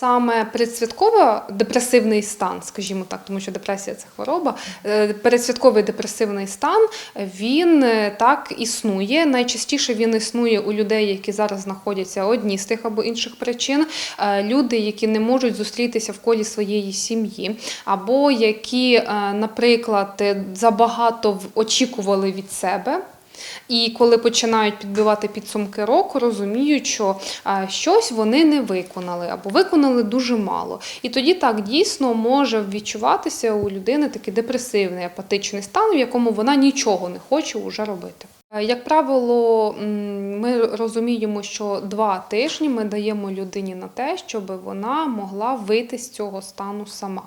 Саме передсвятково-депресивний стан, скажімо так, тому що депресія це хвороба. е, Передсвятковий депресивний стан він е, так існує. Найчастіше він існує у людей, які зараз знаходяться одні з тих або інших причин. Е, Люди, які не можуть зустрітися в колі своєї сім'ї, або які, наприклад, забагато очікували від себе. І коли починають підбивати підсумки року, розуміють, що щось вони не виконали або виконали дуже мало. І тоді так дійсно може відчуватися у людини такий депресивний апатичний стан, в якому вона нічого не хоче вже робити. Як правило, ми розуміємо, що два тижні ми даємо людині на те, щоб вона могла вийти з цього стану сама.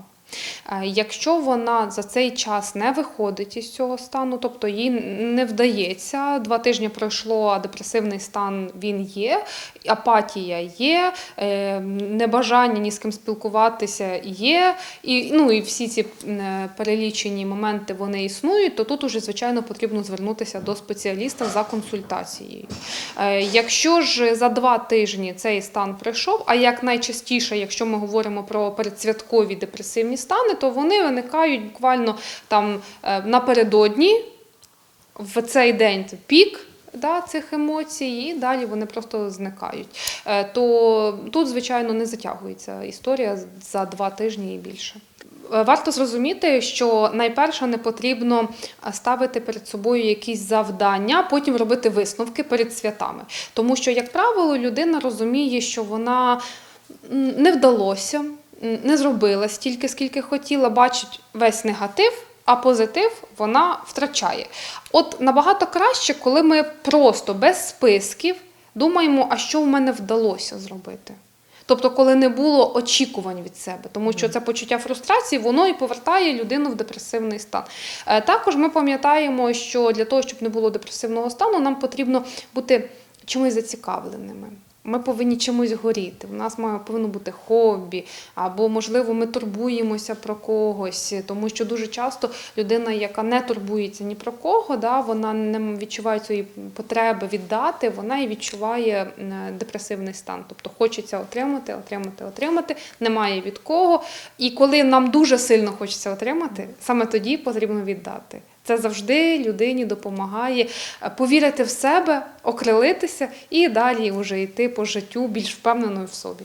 Е, Якщо вона за цей час не виходить із цього стану, тобто їй не вдається, два тижні пройшло, а депресивний стан він є, апатія є, е, небажання ні з ким спілкуватися є, і, ну, і всі ці е, перелічені моменти вони існують, то тут уже, звичайно, потрібно звернутися до спеціаліста за консультацією. Якщо ж за два тижні цей стан пройшов, а як найчастіше, якщо ми говоримо про передсвяткові депресивні стани, то вони виникають буквально там е, напередодні, в цей день пік. Да, цих емоцій, і далі вони просто зникають. Е, То тут, звичайно, не затягується історія за два тижні і більше. Е, Варто зрозуміти, що найперше не потрібно ставити перед собою якісь завдання, потім робити висновки перед святами. Тому що, як правило, людина розуміє, що вона не вдалося, не зробила стільки, скільки хотіла, бачить весь негатив. А позитив вона втрачає. От набагато краще, коли ми просто без списків думаємо, а що в мене вдалося зробити. Тобто, коли не було очікувань від себе, тому що це почуття фрустрації, воно і повертає людину в депресивний стан. Е, Також ми пам'ятаємо, що для того, щоб не було депресивного стану, нам потрібно бути чимось зацікавленими. Ми повинні чимось горіти. У нас має повинно бути хобі, або можливо ми турбуємося про когось, тому що дуже часто людина, яка не турбується ні про кого, да, вона не відчуває цієї потреби віддати, вона і відчуває депресивний стан. Тобто хочеться отримати, отримати, отримати, немає від кого. І коли нам дуже сильно хочеться отримати, саме тоді потрібно віддати. Це завжди людині допомагає е, повірити в себе, окрилитися і далі вже йти по життю більш впевненою в собі.